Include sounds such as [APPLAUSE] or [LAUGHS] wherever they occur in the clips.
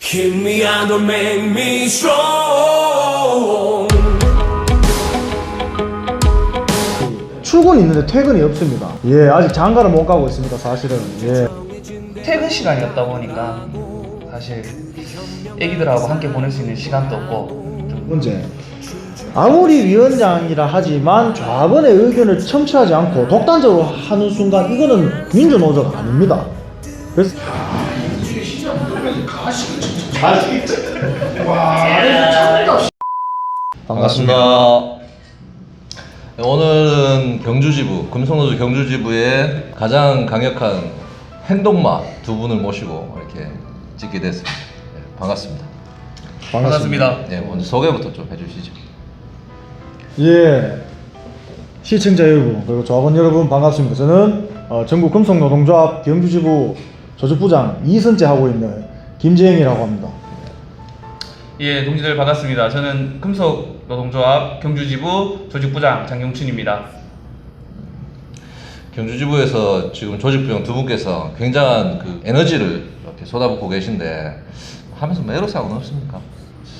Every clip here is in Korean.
Kill me and don't make me strong. 출근 있는데 퇴근이 없습니다. 예, 아직 장가를 못 가고 있습니다. 사실은. 예. 퇴근 시간이었다 보니까 사실 애기들하고 함께 보낼 수 있는 시간도 없고 좀 문제. 아무리 위원장이라 하지만 좌번의 의견을 청취하지 않고 독단적으로 하는 순간 이거는 민주노조가 아닙니다. 그래서 반갑습니다. 네, 오늘은 경주지부, 금속노조 경주지부의 가장 강력한 행동마 두 분을 모시고 이렇게 찍게 됐습니다. 네, 반갑습니다. 반갑습니다. 네, 먼저 소개부터 좀 해주시죠. 예. 시청자 여러분 그리고 조합원 여러분 반갑습니다. 저는 어, 전국 금속노동조합 경주지부 조직부장 이선재 하고 있는 김재영이라고 합니다. 예 동지들 반갑습니다. 저는 금속 노동조합 경주지부 조직부장 장경춘입니다. 경주지부에서 지금 조직부장 두 분께서 굉장한 그 에너지를 이렇게 쏟아붓고 계신데 하면서 뭐 애로사항은 없습니까?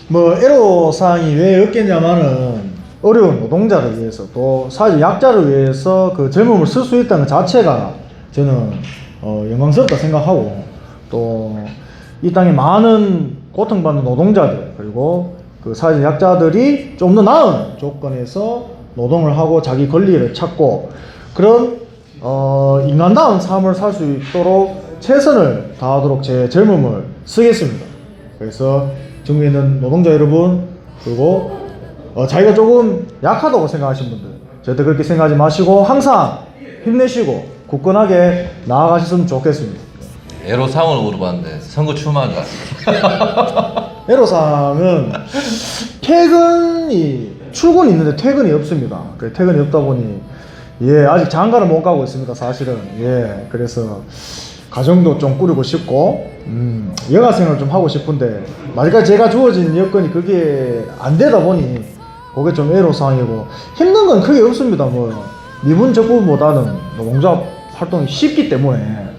뭐 애로사항이 왜 없겠냐마는 어려운 노동자를 위해서 또 사실 약자를 위해서 그 젊음을 쓸 수 있다는 것 자체가 저는 어, 영광스럽다 생각하고 또 이 땅에 많은 고통받는 노동자들 그리고 그 사회적 약자들이 좀 더 나은 조건에서 노동을 하고 자기 권리를 찾고 그런 어, 인간다운 삶을 살 수 있도록 최선을 다하도록 제 젊음을 쓰겠습니다. 그래서 전국에 있는 노동자 여러분 그리고 어, 자기가 조금 약하다고 생각하시는 분들 절대 그렇게 생각하지 마시고 항상 힘내시고 굳건하게 나아가셨으면 좋겠습니다. 애로사항을 물어봤는데 선거 출마한 것 같습니다. [LAUGHS] 애로사항은 퇴근이 출근 있는데 퇴근이 없습니다. 그 퇴근이 없다 보니 예 아직 장가를 못 가고 있습니다. 사실은 예 그래서 가정도 좀 꾸리고 싶고 음, 여가생활 좀 하고 싶은데 마지막에 제가 주어진 여건이 그게 안 되다 보니 그게 좀 애로사항이고 힘든 건 크게 없습니다. 뭐 미분 적부보다는 노동조합 활동이 쉽기 때문에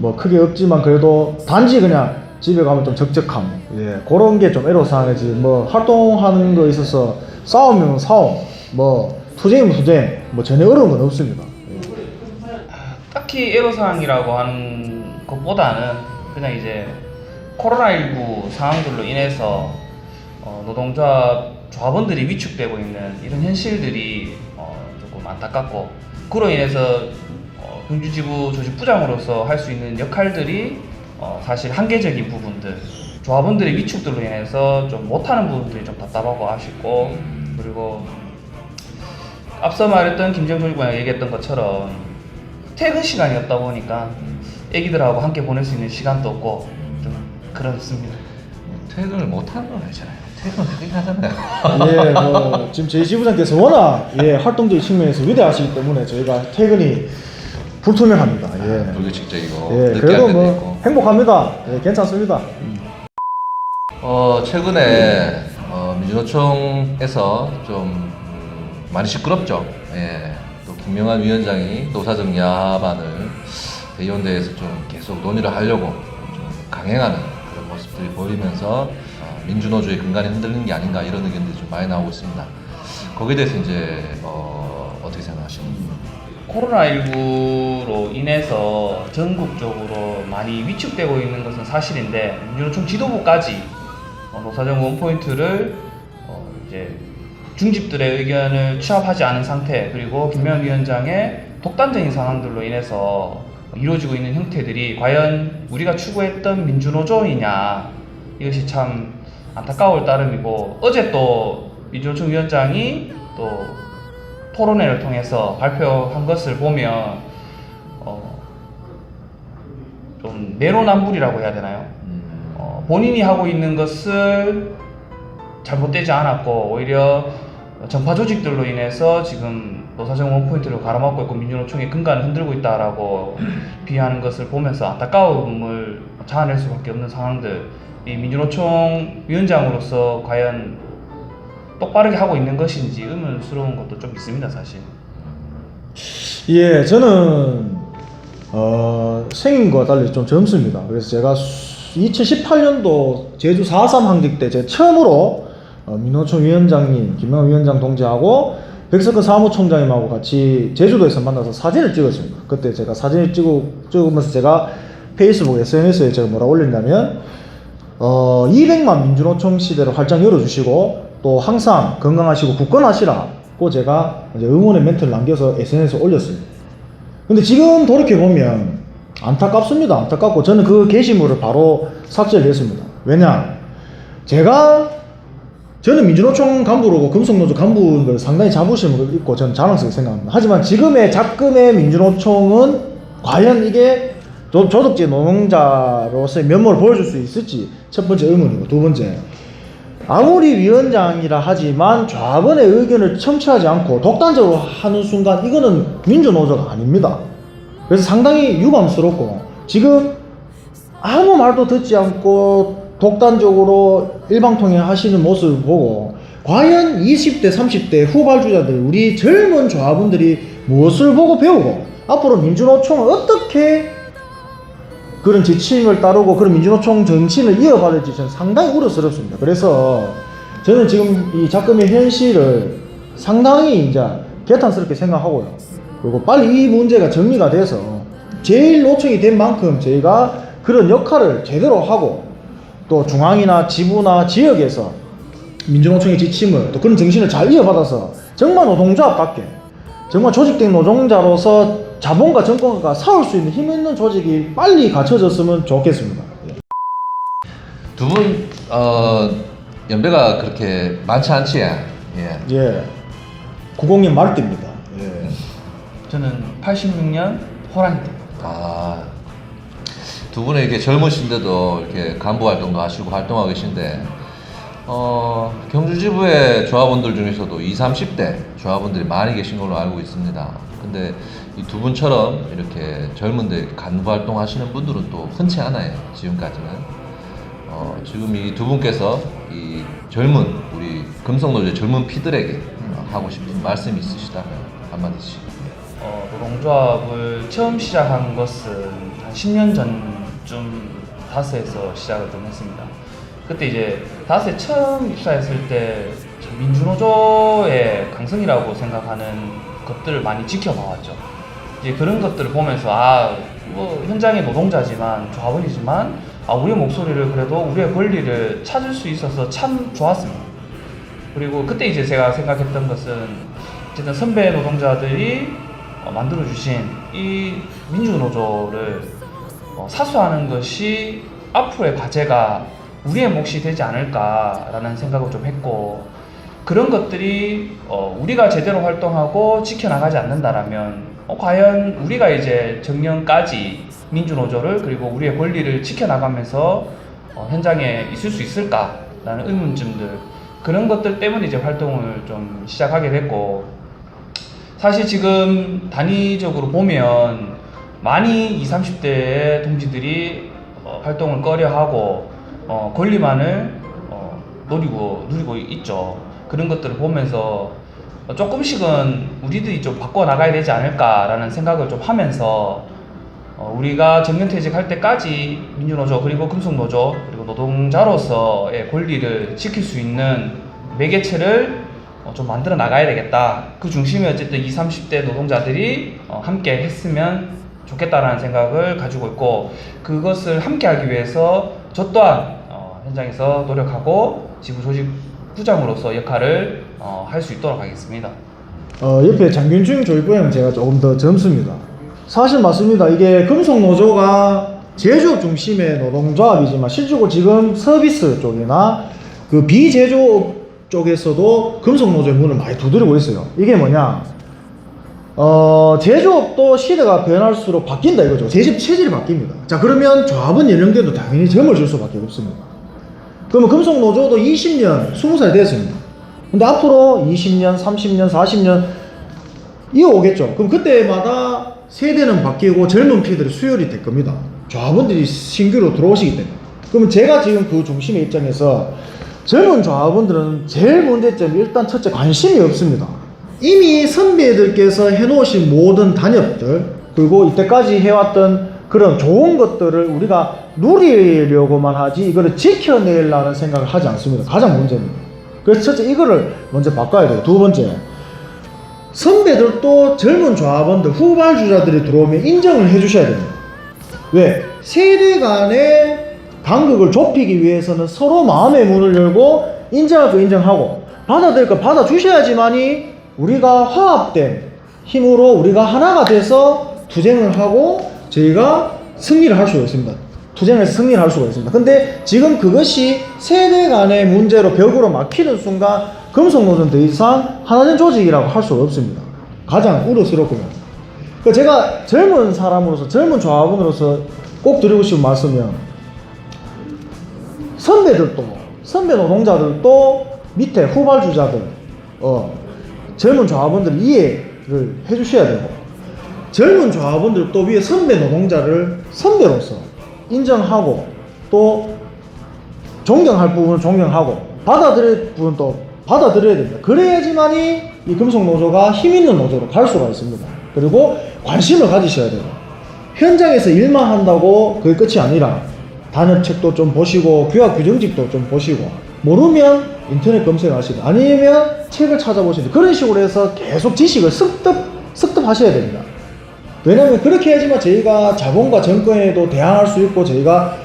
뭐 크게 없지만 그래도 단지 그냥 집에 가면 좀 적적함. 예 그런 게 좀 애로사항이지 뭐 활동하는 거 있어서 싸우면 싸움. 뭐 투쟁이면 투쟁. 뭐 전혀 어려운 건 없습니다. 예. 딱히 애로사항이라고 하는 것보다는 그냥 이제 코로나19 상황들로 인해서 어, 노동조합 조합원들이 위축되고 있는 이런 현실들이 어, 조금 안타깝고 그로 인해서 어, 경주지부 조직 부장으로서 할 수 있는 역할들이 어, 사실 한계적인 부분들 조합원들의 위축들로 인해서 좀 못하는 부분들이 좀 답답하고 아쉽고 그리고 앞서 말했던 김정준 군이 얘기했던 것처럼 퇴근 시간이었다 보니까 애기들하고 함께 보낼 수 있는 시간도 없고 좀 그렇습니다. 퇴근을 못하는 건 아니잖아요. 퇴근을 되게 하잖아요. [LAUGHS] 예, 뭐 지금 저희 지부장께서 워낙 예, 활동적인 측면에서 위대하시기 때문에 저희가 퇴근이 불투명합니다. 예. 불규칙적이고 예, 늦게 그래도 뭐 있고. 행복합니다. 예, 괜찮습니다. 어, 최근에 어, 민주노총에서 좀 음, 많이 시끄럽죠. 예. 또 김명환 위원장이 노사정 야반을 대의원대에서 좀 계속 논의를 하려고 좀 강행하는 그런 모습들이 보이면서 어, 민주노조의 근간이 흔들리는 게 아닌가 이런 의견들이 좀 많이 나오고 있습니다. 거기에 대해서 이제 어, 어떻게 생각하십니까? 코로나19로 인해서 전국적으로 많이 위축되고 있는 것은 사실인데 민주노총 지도부까지 어, 노사정 원포인트를 어, 이제 중집들의 의견을 취합하지 않은 상태 그리고 김명 위원장의 독단적인 상황들로 인해서 이루어지고 있는 형태들이 과연 우리가 추구했던 민주노조이냐 이것이 참 안타까울 따름이고 어제 또 민주노총 위원장이 또 토론회를 통해서 발표한 것을 보면 어, 좀 내로남불이라고 해야 되나요? 음, 어, 본인이 하고 있는 것을 잘못되지 않았고 오히려 정파 조직들로 인해서 지금 노사정 원포인트를 가로막고 있고 민주노총의 근간을 흔들고 있다라고 [CLEARS THROAT] 비하하는 것을 보면서 안타까움을 자아낼 수밖에 없는 상황들 이 민주노총 위원장으로서 과연 똑바르게 하고 있는 것인지 의문스러운 것도 좀 있습니다 사실 예, 저는 어, 생인과 달리 좀 젊습니다. 그래서 제가 수- 2018년도 제주 4.3 항쟁 때 제가 처음으로 어, 민노총 위원장님, 김영환 위원장 동지하고 백석근 사무총장님하고 같이 제주도에서 만나서 사진을 찍었습니다. 그때 제가 사진을 찍고, 찍으면서 제가 페이스북, SNS에 제가 뭐라 올렸냐면, 어, 200만 민주노총 시대를 활짝 열어주시고, 또 항상 건강하시고 굳건하시라고 제가 응원의 멘트를 남겨서 SNS에 올렸습니다. 근데 지금 돌이켜보면 안타깝습니다. 안타깝고 저는 그 게시물을 바로 삭제를 했습니다. 왜냐? 제가 저는 민주노총 간부로고 금속노조 간부를 상당히 자부심을 있고 저는 자랑스럽게 생각합니다. 하지만 지금의 작금의 민주노총은 과연 이게 조- 조직제 노동자로서의 면모를 보여줄 수 있을지 첫 번째 의문이고 두 번째 아무리 위원장이라 하지만 좌변의 의견을 청취하지 않고 독단적으로 하는 순간 이거는 민주노조가 아닙니다. 그래서 상당히 유감스럽고 지금 아무 말도 듣지 않고 독단적으로 일방통행 하시는 모습을 보고 과연 20대, 30대 후발주자들, 우리 젊은 조합원들이 무엇을 보고 배우고 앞으로 민주노총을 어떻게 그런 지침을 따르고 그런 민주노총 정신을 이어받을지 저는 상당히 우려스럽습니다. 그래서 저는 지금 이 작금의 현실을 상당히 이제 개탄스럽게 생각하고요. 그리고 빨리 이 문제가 정리가 돼서 제일 노총이 된 만큼 저희가 그런 역할을 제대로 하고 또 중앙이나 지부나 지역에서 민주노총의 지침을 또 그런 정신을 잘 이어받아서 정말 노동조합답게 정말 조직된 노동자로서 자본과 정권과 싸울 수 있는 힘 있는 조직이 빨리 갖춰졌으면 좋겠습니다. 예. 두분 어, 연배가 그렇게 많지 않지? 예. 예. 90년 말때입니다. 예. 저는 86년 호랑이 때. 아, 두 분은 이렇게 젊으신데도 이렇게 간부 활동도 하시고 활동하고 계신데, 어, 경주지부의 조합원들 중에서도 20, 30대 조합원들이 많이 계신 걸로 알고 있습니다. 근데 이 두 분처럼 이렇게 젊은데 간부 활동 하시는 분들은 또 흔치 않아요. 지금까지는. 어, 지금 이 두 분께서 이 젊은 우리 금속노조의 젊은 피들에게 어, 하고 싶은 말씀이 있으시다면 한마디씩. 어, 노동조합을 처음 시작한 것은 한 10년 전쯤 다스에서 시작을 좀 했습니다. 그때 이제 다스에 처음 입사했을 때 민주노조의 강성이라고 생각하는 것들을 많이 지켜봐왔죠. 이제 그런 것들을 보면서 아, 뭐 현장의 노동자지만 조합원이지만 아, 우리의 목소리를 그래도 우리의 권리를 찾을 수 있어서 참 좋았습니다. 그리고 그때 이제 제가 생각했던 것은 어쨌든 선배 노동자들이 어, 만들어주신 이 민주노조를 어, 사수하는 것이 앞으로의 과제가 우리의 몫이 되지 않을까라는 생각을 좀 했고 그런 것들이 어, 우리가 제대로 활동하고 지켜나가지 않는다라면 어, 과연 우리가 이제 정년까지 민주노조를 그리고 우리의 권리를 지켜나가면서 어, 현장에 있을 수 있을까라는 의문점들 그런 것들 때문에 이제 활동을 좀 시작하게 됐고 사실 지금 단위적으로 보면 많이 20, 30대의 동지들이 어, 활동을 꺼려하고 어, 권리만을 어, 노리고 누리고 있죠. 그런 것들을 보면서 어, 조금씩은 우리들이 좀 바꿔 나가야 되지 않을까라는 생각을 좀 하면서 어, 우리가 정년퇴직할 때까지 민주노조 그리고 금속노조 그리고 노동자로서의 권리를 지킬 수 있는 매개체를 어, 좀 만들어 나가야 되겠다. 그 중심에 어쨌든 20, 30대 노동자들이 어, 함께 했으면 좋겠다라는 생각을 가지고 있고 그것을 함께 하기 위해서 저 또한 어, 현장에서 노력하고 지부 조직 부장으로서 역할을 어, 할 수 있도록 하겠습니다. 어, 옆에 장균중 조이부장 제가 조금 더 젊습니다. 사실 맞습니다. 이게 금속노조가 제조업 중심의 노동조합이지만 실제로 지금 서비스 쪽이나 그 비제조업 쪽에서도 금속노조의 문을 많이 두드리고 있어요. 이게 뭐냐? 어, 제조업도 시대가 변할수록 바뀐다 이거죠. 제조업 체질이 바뀝니다. 자, 그러면 조합원 연령대도 당연히 젊어질 수밖에 없습니다. 그러면 금속 노조도 20년, 20살 됐습니다. 근데 앞으로 20년, 30년, 40년 이어오겠죠. 그럼 그때마다 세대는 바뀌고 젊은 피들의 수혈이 될 겁니다. 조합원들이 신규로 들어오시기 때문에. 그러면 제가 지금 그 중심의 입장에서 젊은 조합원들은 제일 문제점이 일단 첫째 관심이 없습니다. 이미 선배들께서 해놓으신 모든 단협들 그리고 이때까지 해왔던 그런 좋은 것들을 우리가 누리려고만 하지 이거를 지켜내려는 생각을 하지 않습니다. 가장 문제는. 그래서 첫째 이거를 먼저 바꿔야 돼요. 두 번째 선배들도 젊은 조합원들 후발주자들이 들어오면 인정을 해주셔야 됩니다. 왜? 세대 간의 간극을 좁히기 위해서는 서로 마음의 문을 열고 인정할 거 인정하고 받아들일 거 받아주셔야지만이 우리가 화합된 힘으로 우리가 하나가 돼서 투쟁을 하고 저희가 승리를 할 수가 있습니다. 투쟁에서 승리를 할 수가 있습니다. 근데 지금 그것이 세대 간의 문제로 벽으로 막히는 순간 금속노조는 더 이상 하나된 조직이라고 할 수가 없습니다. 가장 우려스럽고요. 그 제가 젊은 사람으로서 젊은 조합원으로서 꼭 드리고 싶은 말씀은 선배들도 선배 노동자들도 밑에 후발주자들 어, 젊은 조합원들 이해를 해주셔야 되고 젊은 조합원들 또 위에 선배 노동자를 선배로서 인정하고 또 존경할 부분은 존경하고 받아들일 부분은 또 받아들여야 됩니다. 그래야지만이 이 금속 노조가 힘 있는 노조로 갈 수가 있습니다. 그리고 관심을 가지셔야 되고 현장에서 일만 한다고 그게 끝이 아니라 단협책도 좀 보시고 규약 규정집도 좀 보시고 모르면 인터넷 검색하시고 아니면 책을 찾아보시고 그런 식으로 해서 계속 지식을 습득 습득하셔야 됩니다. 왜냐하면 그렇게 해야지만 저희가 자본과 정권에도 대항할 수 있고 저희가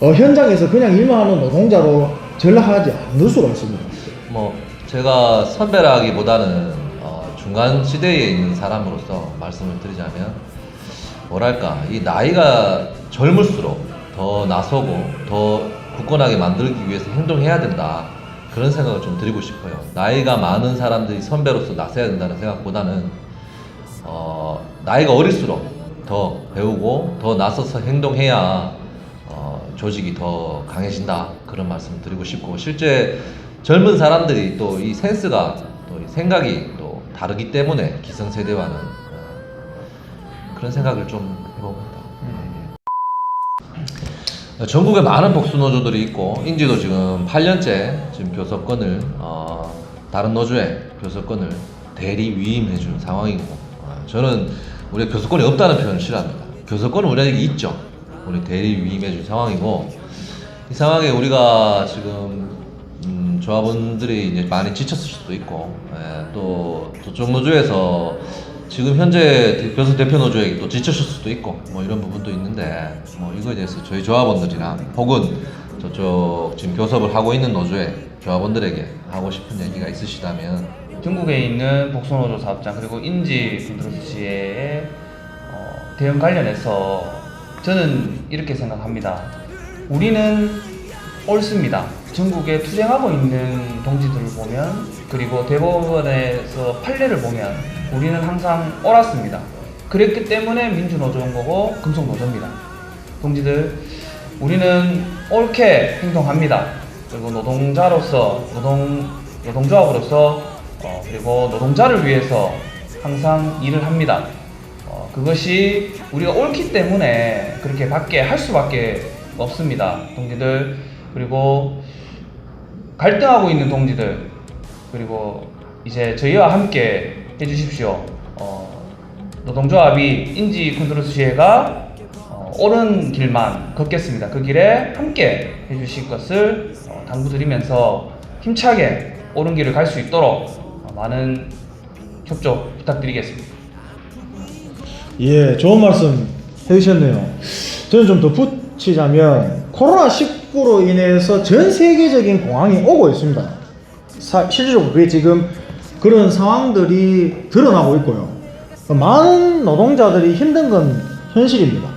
어, 현장에서 그냥 일만 하는 노동자로 전락하지 않을 수가 있습니다. 뭐 제가 선배라기보다는 어, 중간 시대에 있는 사람으로서 말씀을 드리자면 뭐랄까 이 나이가 젊을수록 더 나서고 더 굳건하게 만들기 위해서 행동해야 된다 그런 생각을 좀 드리고 싶어요. 나이가 많은 사람들이 선배로서 나서야 된다는 생각보다는 어, 나이가 어릴수록 더 배우고 더 나서서 행동해야 어, 조직이 더 강해진다 그런 말씀을 드리고 싶고 실제 젊은 사람들이 또 이 센스가 또 이 생각이 또 다르기 때문에 기성세대와는 어, 그런 생각을 좀 해봅니다. 예. 전국에 많은 복수 노조들이 있고 인지도 지금 8년째 지금 교섭권을 어, 다른 노조에 교섭권을 대리 위임해 주는 상황이고 어, 저는 우리 교섭권이 없다는 표현을 싫어합니다. 교섭권은 우리에게 있죠. 우리 대리 위임해 준 상황이고 이 상황에 우리가 지금 음, 조합원들이 이제 많이 지쳤을 수도 있고 예, 또 저쪽 노조에서 지금 현재 대- 교섭 대표 노조에게 또 지쳤을 수도 있고 뭐 이런 부분도 있는데 뭐 이거에 대해서 저희 조합원들이나 혹은 저쪽 지금 교섭을 하고 있는 노조의 조합원들에게 하고 싶은 얘기가 있으시다면 중국에 있는 복선호조 사업장 그리고 인지 컨트롤시의 어, 대응 관련해서 저는 이렇게 생각합니다. 우리는 옳습니다. 전국에 투쟁하고 있는 동지들을 보면 그리고 대법원에서 판례를 보면 우리는 항상 옳았습니다. 그랬기 때문에 민주노조인 거고 금속노조입니다. 동지들 우리는 옳게 행동합니다. 그리고 노동자로서 노동 노동조합으로서 어, 그리고 노동자를 위해서 항상 일을 합니다. 어, 그것이 우리가 옳기 때문에 그렇게 밖에 할 수밖에 없습니다. 동지들 그리고 갈등하고 있는 동지들 그리고 이제 저희와 함께 해주십시오. 어, 노동조합이 인지 컨트롤 수시회가 어, 옳은 길만 걷겠습니다. 그 길에 함께 해주실 것을 어, 당부드리면서 힘차게 옳은 길을 갈 수 있도록 어, 많은 협조 부탁드리겠습니다. 예, 좋은 말씀 해주셨네요. 저는 좀 덧붙이자면 코로나19로 인해서 전 세계적인 공황이 오고 있습니다. 사- 실질적으로 그게 지금 그런 상황들이 드러나고 있고요. 많은 노동자들이 힘든 건 현실입니다.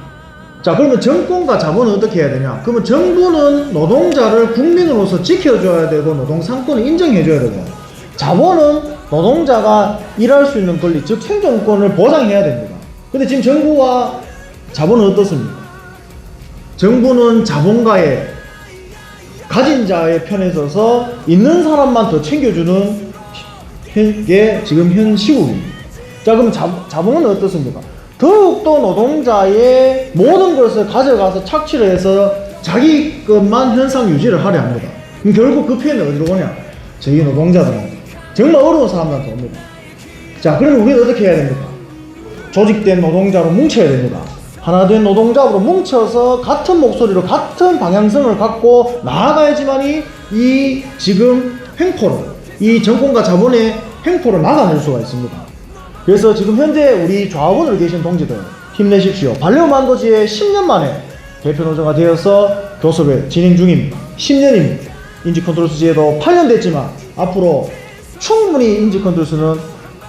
자, 그러면 정권과 자본은 어떻게 해야 되냐? 그러면 정부는 노동자를 국민으로서 지켜줘야 되고 노동 상권을 인정해줘야 되고 자본은 노동자가 일할 수 있는 권리, 즉 생존권을 보장해야 됩니다. 근데 지금 정부와 자본은 어떻습니까? 정부는 자본가의 가진 자의 편에 서서 있는 사람만 더 챙겨주는 현- 게 지금 현 시국입니다. 자, 그럼 자, 자본은 어떻습니까? 더욱더 노동자의 모든 것을 가져가서 착취를 해서 자기 것만 현상 유지를 하려 합니다. 그럼 결국 그 피해는 어디로 오냐? 저희 노동자들한테. 정말 어려운 사람들한테 옵니다. 자, 그러면 우리는 어떻게 해야 됩니까? 조직된 노동자로 뭉쳐야 됩니다. 하나 된 노동자로 뭉쳐서 같은 목소리로 같은 방향성을 갖고 나아가야지만이 이 지금 횡포를 이 정권과 자본의 횡포를 막아낼 수가 있습니다. 그래서 지금 현재 우리 조합원으로 계신 동지들 힘내십시오. 반려만도지에 10년 만에 대표 노조가 되어서 교섭을 진행 중입니다. 10년입니다. 인지 컨트롤 수지에도 8년 됐지만 앞으로 충분히 인지 컨트롤스는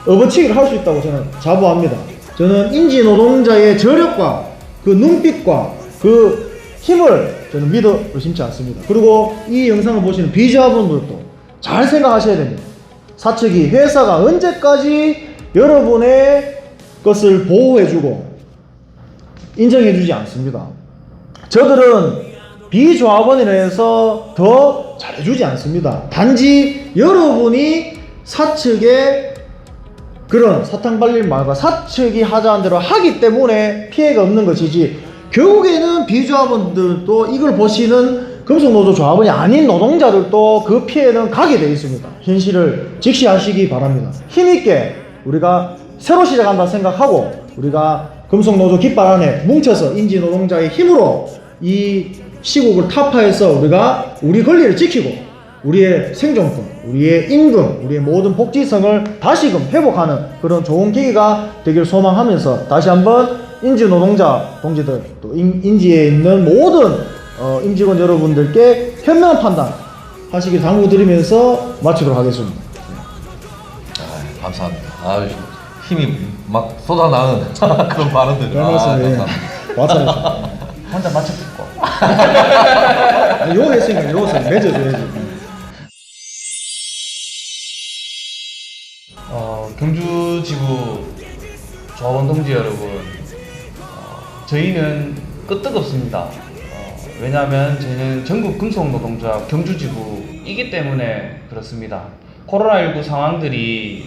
업어치기를 할 수 있다고 저는 자부합니다. 저는 인지 노동자의 저력과 그 눈빛과 그 힘을 저는 믿어 의심치 않습니다. 그리고 이 영상을 보시는 비자분들도 잘 생각하셔야 됩니다. 사측이 회사가 언제까지 여러분의 것을 보호해주고 인정해주지 않습니다. 저들은 비조합원이라 해서 더 잘해주지 않습니다. 단지 여러분이 사측에 그런 사탕 발릴 말과 사측이 하자는 대로 하기 때문에 피해가 없는 것이지 결국에는 비조합원들도 이걸 보시는 금속노조 조합원이 아닌 노동자들도 그 피해는 가게 되어 있습니다. 현실을 직시하시기 바랍니다. 힘있게 우리가 새로 시작한다 생각하고 우리가 금속노조 깃발 안에 뭉쳐서 인지노동자의 힘으로 이 시국을 타파해서 우리가 우리 권리를 지키고 우리의 생존권, 우리의 임금, 우리의 모든 복지성을 다시금 회복하는 그런 좋은 계기가 되길 소망하면서 다시 한번 인지 노동자 동지들 또 인, 인지에 있는 모든 어, 임직원 여러분들께 현명한 판단 하시길 당부드리면서 마치도록 하겠습니다. 아, 감사합니다. 아, 힘이 막 쏟아나는 [LAUGHS] 그런 발언들. 별 [LAUGHS] 아, 말씀을. 왔다 혼자 맞춰듣고 갔다. 요거 했으니까 요거 맺어줘야지. 지부 조합원 동지 여러분, 어, 저희는 끄떡없습니다. 어, 왜냐하면 저희는 전국 금속노동조합 경주 지부이기 때문에 그렇습니다. 코로나19 상황들이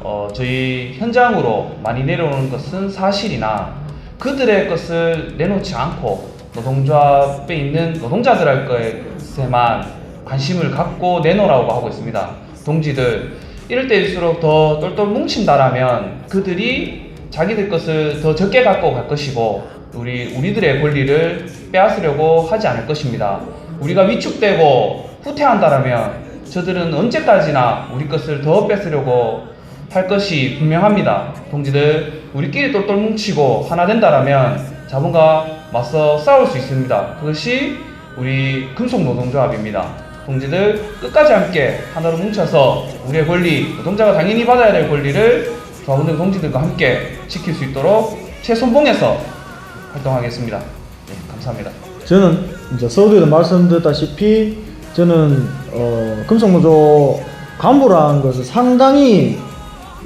어, 저희 현장으로 많이 내려오는 것은 사실이나 그들의 것을 내놓지 않고 노동조합에 있는 노동자들 할 것에만 관심을 갖고 내놓으라고 하고 있습니다. 동지들 이럴 때일수록 더 똘똘 뭉친다라면 그들이 자기들 것을 더 적게 갖고 갈 것이고 우리 우리들의 권리를 빼앗으려고 하지 않을 것입니다. 우리가 위축되고 후퇴한다라면 저들은 언제까지나 우리 것을 더 뺏으려고 할 것이 분명합니다. 동지들 우리끼리 똘똘 뭉치고 하나 된다라면 자본과 맞서 싸울 수 있습니다. 그것이 우리 금속노동조합입니다. 동지들 끝까지 함께 하나로 뭉쳐서 우리의 권리, 노동자가 당연히 받아야 될 권리를 조합원들 동지들과 함께 지킬 수 있도록 최선봉에서 활동하겠습니다. 네, 감사합니다. 저는 이제 서두에도 말씀드렸다시피 저는 어, 금속노조 간부라는 것을 상당히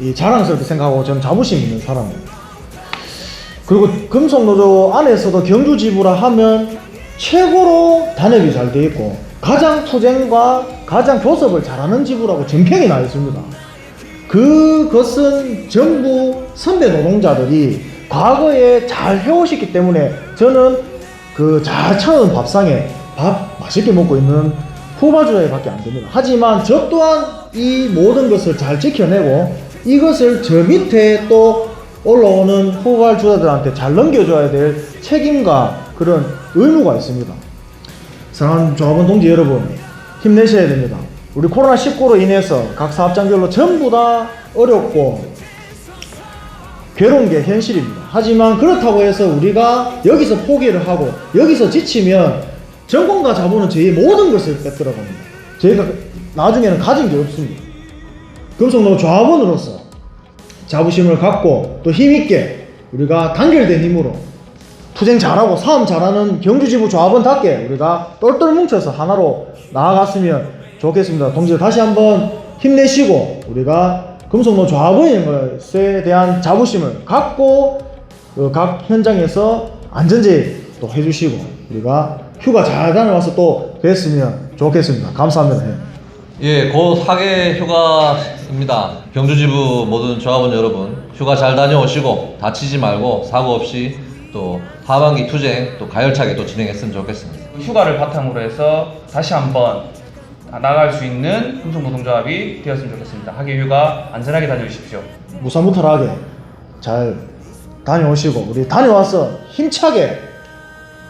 이 자랑스럽게 생각하고 저는 자부심 있는 사람입니다. 그리고 금속노조 안에서도 경주지부라 하면 최고로 단협이 잘 돼 있고 가장 투쟁과 가장 교섭을 잘하는 지부라고 정평이 나 있습니다. 그것은 전부 선배 노동자들이 과거에 잘 해오셨기 때문에 저는 그 잘 차는 밥상에 밥 맛있게 먹고 있는 후바주자에 안 됩니다. 하지만 저 또한 이 모든 것을 잘 지켜내고 이것을 저 밑에 또 올라오는 후발주자들한테 잘 넘겨줘야 될 책임과 그런 의무가 있습니다. 사랑하는 조합원 동지 여러분 힘내셔야 됩니다. 우리 코로나19로 인해서 각 사업장별로 전부 다 어렵고 괴로운 게 현실입니다. 하지만 그렇다고 해서 우리가 여기서 포기를 하고 여기서 지치면 정권과 자본은 저희의 모든 것을 뺏들어갑니다. 저희가 나중에는 가진 게 없습니다. 금속노 조합원으로서 자부심을 갖고 또 힘있게 우리가 단결된 힘으로 투쟁 잘하고 싸움 잘하는 경주지부 조합원답게 우리가 똘똘 뭉쳐서 하나로 나아갔으면 좋겠습니다. 동지들 다시 한번 힘내시고 우리가 금속노 조합원인 것에 대한 자부심을 갖고 그 각 현장에서 안전제의 또 해주시고 우리가 휴가 잘 다녀와서 또 뵀으면 좋겠습니다. 감사합니다. 예. 예, 곧 사계 휴가입니다. 경주지부 모든 조합원 여러분, 휴가 잘 다녀오시고 다치지 말고 사고 없이 또 하반기 투쟁 또 가열차게 또 진행했으면 좋겠습니다. 휴가를 바탕으로 해서 다시 한번 나갈 수 있는 금속노동조합이 되었으면 좋겠습니다. 학예 휴가 안전하게 다녀오십시오. 무사무탈하게 잘 다녀오시고 우리 다녀와서 힘차게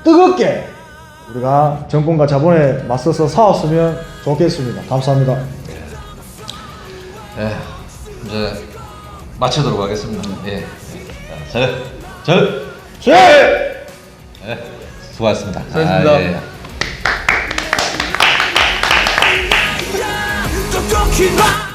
뜨겁게 우리가 정권과 자본에 맞서서 싸웠으면 좋겠습니다. 감사합니다. 예, 이제 마치도록 하겠습니다. 예. 자, 절, 절, 제! 예, 수고하셨습니다. 수고하셨습니다. 아, 예. 똑똑히 봐